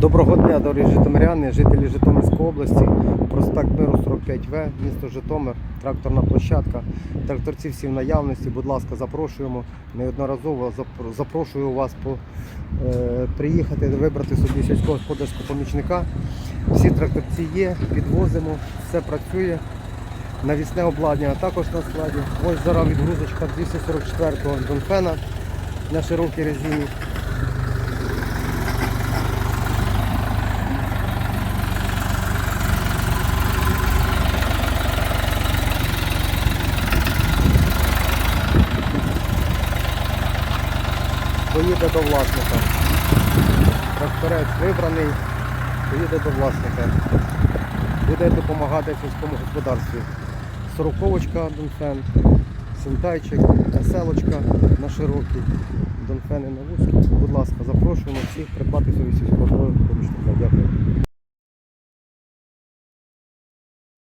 Доброго дня, дорогі житомиряни, жителі Житомирської області, проспект Миру 45В, місто Житомир, тракторна площадка. Тракторці всі в наявності, будь ласка, запрошуємо. Неодноразово запро- запрошую вас по, е, приїхати, вибрати собі сільськогосподарського помічника. Всі тракторці є, підвозимо, все працює. Навісне обладнання також на складі. Ось зараз відгрузочка 244-го Донфена на широкій резині. Поїде до власника. Тракторець вибраний, поїде до власника. Буде допомагати сільському господарстві. Сороковочка Донфен, синтайчик, Селочка на широкій, Донфени на вузькій. Будь ласка, запрошуємо всіх придбати собі сільського